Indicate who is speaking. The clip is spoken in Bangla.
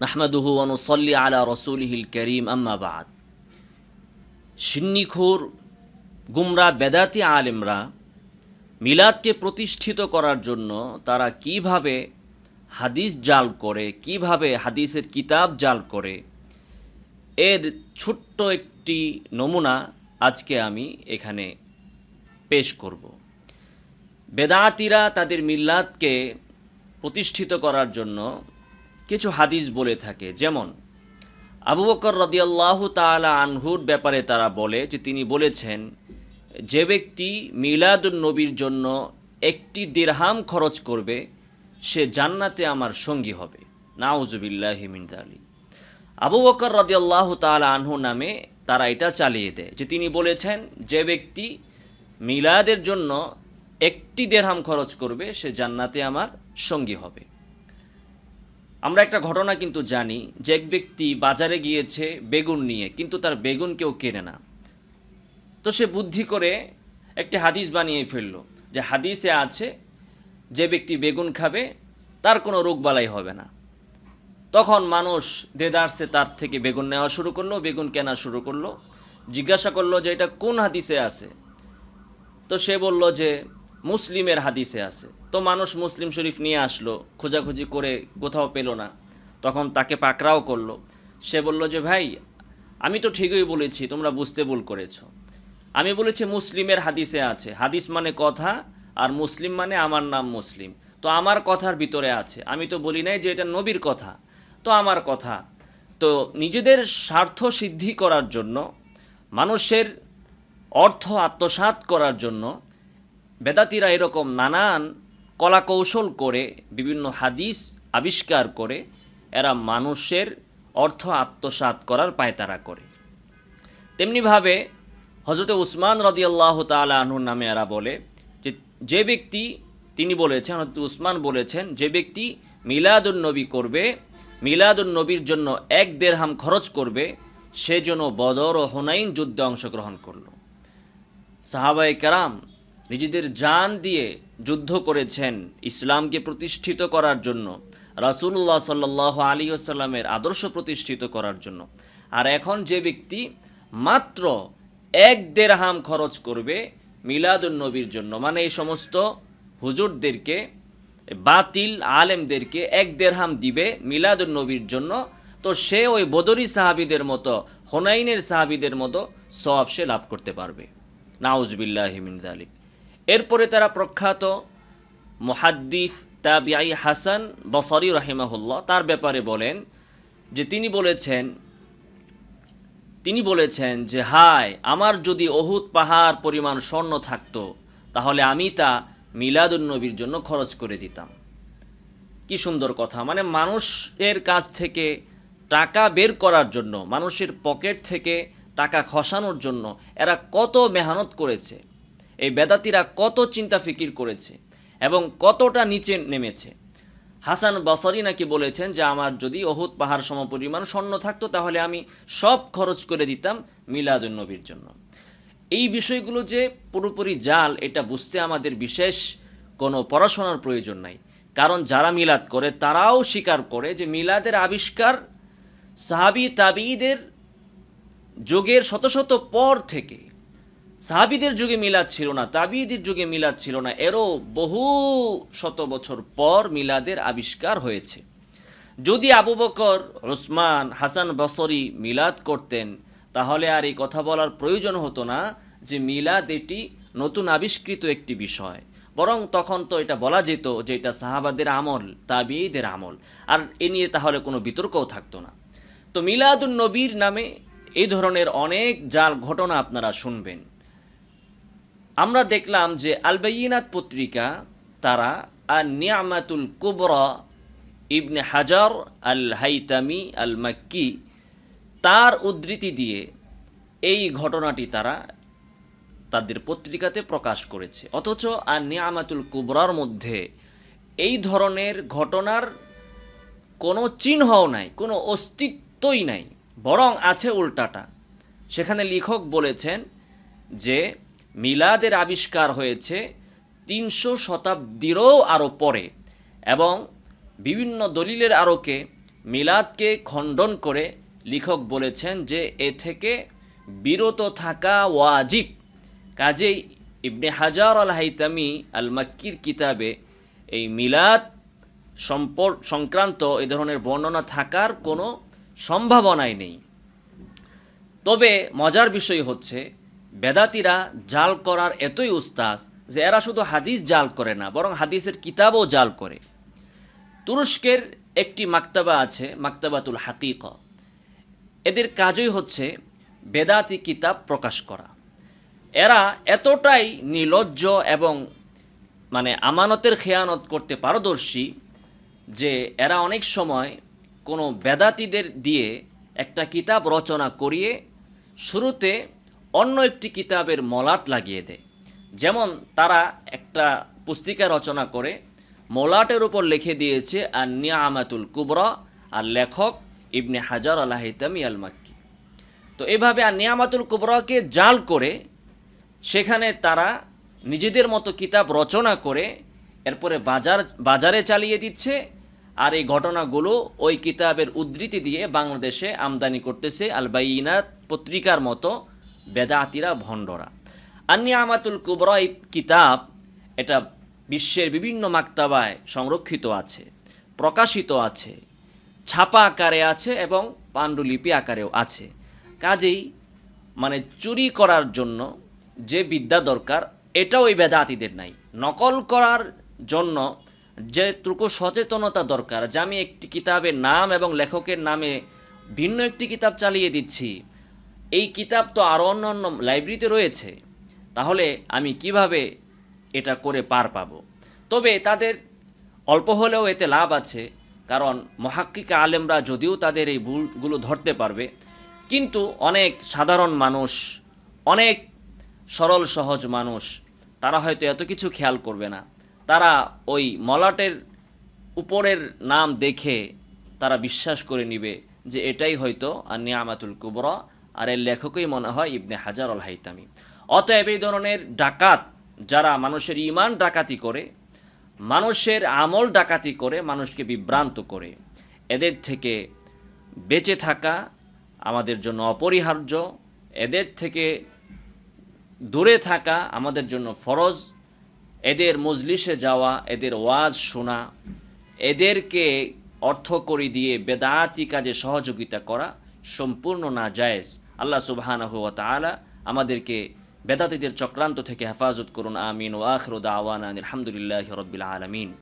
Speaker 1: নাহমাদুহু অনুসল্লি আলা রসুলহিল করিম আম্মাবাদ সিন্নিখোর, গুমরা, বেদাতি আলেমরা মিলাদকে প্রতিষ্ঠিত করার জন্য তারা কীভাবে হাদিস জাল করে, কীভাবে হাদিসের কিতাব জাল করে, এর ছোট্ট একটি নমুনা আজকে আমি এখানে পেশ করব। বেদাতিরা তাদের মিল্লাতকে প্রতিষ্ঠিত করার জন্য কিছু হাদিস বলে থাকে। যেমন, আবু বকর রদিয়াল্লাহু তাআলা আনহুর ব্যাপারে তারা বলে যে তিনি বলেছেন, যে ব্যক্তি মিলাদুন নবীর জন্য একটি দিরহাম খরচ করবে, সে জান্নাতে আমার সঙ্গী হবে। নাউজুবিল্লাহ মিনদালি আবু বকর রদিয়াল্লাহু তাআলা আনহু নামে তারা এটা চালিয়ে দেয় যে তিনি বলেছেন, যে ব্যক্তি মিলাদের জন্য একটি দেড়হাম খরচ করবে, সে জান্নাতে আমার সঙ্গী হবে। আমরা একটা ঘটনা কিন্তু জানি, যে এক ব্যক্তি বাজারে গিয়েছে বেগুন নিয়ে, কিন্তু তার বেগুন কেউ কেনে না। তো সে বুদ্ধি করে একটি হাদিস বানিয়ে ফেলল, যে হাদিসে আছে, যে ব্যক্তি বেগুন খাবে, তার কোনো রোগবালাই হবে না। তখন মানুষ দেদারসে তার থেকে বেগুন নেওয়া শুরু করল, বেগুন কেনা শুরু করল, জিজ্ঞাসা করল যে এটা কোন হাদিসে আছে? তো সে বলল যে মুসলিমের হাদিসে আছে। তো মানুষ মুসলিম শরীফ নিয়ে আসলো, খোঁজাখুঁজি করে কোথাও পেল না। তখন তাকে পাকড়াও করল। সে বলল যে, ভাই, আমি তো ঠিকই বলেছি, তোমরা বুঝতে ভুল করেছ। আমি বলেছি মুসলিমের হাদিসে আছে। হাদিস মানে কথা, আর মুসলিম মানে আমার নাম মুসলিম। তো আমার কথার ভিতরে আছে। আমি তো বলি নাই যে এটা নবীর কথা। তো আমার কথা। তো নিজেদের স্বার্থ সিদ্ধি করার জন্য, মানুষের অর্থ আত্মসাৎ করার জন্য বেদাতিরা এরকম নানান কলাকৌশল করে, বিভিন্ন হাদিস আবিষ্কার করে, এরা মানুষের অর্থ আত্মসাৎ করার পায়তারা করে। তেমনিভাবে হজরত উসমান রদিয়াল্লাহ তালা আনহুর নামে এরা বলে যে যে ব্যক্তি, তিনি বলেছেন হজরত উসমান বলেছেন, যে ব্যক্তি মিলাদুন নবী করবে, মিলাদুন নবীর জন্য এক দেড়হাম খরচ করবে, সে যেন বদর ও হোনাইন যুদ্ধে অংশগ্রহণ করল। সাহাবাই কারাম নিজেদের জান দিয়ে যুদ্ধ করেছেন ইসলামকে প্রতিষ্ঠিত করার জন্য রাসুল্লাহ সাল্লাহ আলী আসাল্লামের আদর্শ প্রতিষ্ঠিত করার জন্য। আর এখন যে ব্যক্তি মাত্র এক দেড়হাম খরচ করবে মিলাদুন নবীর জন্য মানে এই সমস্ত হুজুরদেরকে, বাতিল আলেমদেরকে এক দেড়হাম দিবে মিলাদুন নবীর জন্য, তো সে ওই বদরি সাহাবিদের মতো, হোনাইনের সাহাবিদের মতো সব সে লাভ করতে পারবে। নাউজবিল্লাহ মিন দালিক এরপরে তারা প্রখ্যাত মুহাদ্দিস তাবিআই হাসান বসরি রাহিমাহুল্লাহ তার ব্যাপারে বলেন যে তিনি বলেছেন তিনি বলেছেন যে, হায়, আমার যদি অহুত পাহাড় পরিমাণ স্বর্ণ থাকতো, তাহলে আমি তা মিলাদুন্নবীর জন্য খরচ করে দিতাম। কি সুন্দর কথা। মানে মানুষের কাছ থেকে টাকা বের করার জন্য, মানুষের পকেট থেকে টাকা খসানোর জন্য এরা কত মেহনত করেছে। এই বেদাতিরা কত চিন্তা ফিকির করেছে এবং কতটা নিচে নেমেছে। হাসান বসরি নাকি বলেছেন যে, আমার যদি অহুত পাহাড় সমপরিমাণ স্বর্ণ থাকতো, তাহলে আমি সব খরচ করে দিতাম মিলাদুন্নবীর জন্য। এই বিষয়গুলো যে পুরোপুরি জাল, এটা বুঝতে আমাদের বিশেষ কোনো পড়াশোনার প্রয়োজন নাই। কারণ যারা মিলাদ করে, তারাও স্বীকার করে যে, মিলাদের আবিষ্কার সাহাবি তাবিদের যোগের শত শত পর থেকে সাহাবিদের যুগে মিলাদ ছিল না তাবিদের যুগে মিলাদ ছিল না। এরও বহু শত বছর পর মিলাদের আবিষ্কার হয়েছে। যদি আবু বকর ওসমান হাসান বসরি মিলাদ করতেন, তাহলে আর এই কথা বলার প্রয়োজন হতো না যে মিলাদ এটি নতুন আবিষ্কৃত একটি বিষয়। বরং তখন তো এটা বলা যেত যে এটা সাহাবাদের আমল তাবিদের আমল। আর এ নিয়ে তাহলে কোনো বিতর্কও থাকতো না। তো মিলাদুন নবীর নামে এই ধরনের অনেক জাল ঘটনা আপনারা শুনবেন। আমরা দেখলাম যে আলবাইনাত পত্রিকা তারা আর নিয়ামাতুল কুবরা ইবনে হাজার আল হাইতামি আল মাক্কি তার উদ্ধৃতি দিয়ে এই ঘটনাটি তারা তাদের পত্রিকাতে প্রকাশ করেছে। অথচ আর নিয়ামাতুল কুবরার মধ্যে এই ধরনের ঘটনার কোনো চিহ্নও নাই, কোনো অস্তিত্বই নাই, বরং আছে উল্টাটা। সেখানে লেখক বলেছেন যে মিলাদের আবিষ্কার হয়েছে তিনশো শতাব্দীরও আরও পরে এবং বিভিন্ন দলিলের আরোকে মিলাদকে খণ্ডন করে লেখক বলেছেন যে এ থেকে বিরত থাকা ওয়াজিব। কাজেই ইবনে হাজার আল হাইতামি আল মাক্কির কিতাবে এই মিলাদ সম্পর সংক্রান্ত এ ধরনের বর্ণনা থাকার কোনো সম্ভাবনাই নেই। তবে মজার বিষয় হচ্ছে বেদাতিরা জাল করার এতই উস্তাস যে এরা শুধু হাদিস জাল করে না, বরং হাদিসের কিতাবও জাল করে। তুরস্কের একটি মাক্তাবা আছে, মাক্তাবাতুল হাকিক। এদের কাজই হচ্ছে বেদাতি কিতাব প্রকাশ করা। এরা এতটাই নির্লজ্জ এবং মানে আমানতের খেয়ানত করতে পারদর্শী যে এরা অনেক সময় কোনো বেদাতিদের দিয়ে একটা কিতাব রচনা করিয়ে শুরুতে অন্য একটি কিতাবের মলাট লাগিয়ে দেয়। যেমন তারা একটা পুস্তিকা রচনা করে, মলাটের উপর লিখে দিয়েছে আর নিয়ামাতুল কুবরা, আর লেখক ইবনে হাজার আল্লাহিতামি আল মাক্কি তো এভাবে আর নিয়ামাতুল কুবরাকে জাল করে, সেখানে তারা নিজেদের মতো কিতাব রচনা করে, এরপরে বাজার, বাজারে চালিয়ে দিচ্ছে, আর এই ঘটনাগুলো ওই কিতাবের উদ্ধৃতি দিয়ে বাংলাদেশে আমদানি করতেছে আল বাইনাত পত্রিকার মতো বেদাতিরা ভণ্ডরা। আন্নি আমাতুল কুবরা কিতাব এটা বিশ্বের বিভিন্ন মাক্তাবায় সংরক্ষিত আছে, প্রকাশিত আছে, ছাপা আকারে আছে এবং পাণ্ডুলিপি আকারেও আছে। কাজেই মানে চুরি করার জন্য যে বিদ্যা দরকার, এটাও ওই বেদাতিদের নাই। নকল করার জন্য যেটুকু সচেতনতা দরকার, যে আমি একটি কিতাবের নাম এবং লেখকের নামে ভিন্ন একটি কিতাব চালিয়ে দিচ্ছি এই কিতাব তো আরও অন্য অন্য লাইব্রেরিতে রয়েছে। তাহলে আমি কীভাবে এটা করে পার পাবো? তবে তাদের অল্প হলেও এতে লাভ আছে, কারণ মহাক্কিক আলেমরা যদিও তাদের এই ভুলগুলো ধরতে পারবে, কিন্তু অনেক সাধারণ মানুষ, অনেক সরল সহজ মানুষ, তারা হয়তো এত কিছু খেয়াল করবে না। তারা ওই মলাটের উপরের নাম দেখে তারা বিশ্বাস করে নিবে যে এটাই হয়তো আর নিয়ামাতুল কুবরা আর এর লেখকই মনে হয় ইবনে হাজার আল হাইতামি অতএব এই ধরনের ডাকাত যারা মানুষের ইমান ডাকাতি করে, মানুষের আমল ডাকাতি করে, মানুষকে বিভ্রান্ত করে, এদের থেকে বেঁচে থাকা আমাদের জন্য অপরিহার্য, এদের থেকে দূরে থাকা আমাদের জন্য ফরজ, এদের মজলিসে যাওয়া, এদের ওয়াজ শোনা, এদেরকে অর্থ করি দিয়ে বেদাতি কাজে সহযোগিতা করা সম্পূর্ণ না জায়েজ আল্লাহ সুবহানাহু আমাদেরকে বেদাতিদের চক্রান্ত থেকে হেফাজত করুন, আমিন ও আখরুদ আওয়ান আলহামদুলিল্লাহ রব্বিল আলমিন।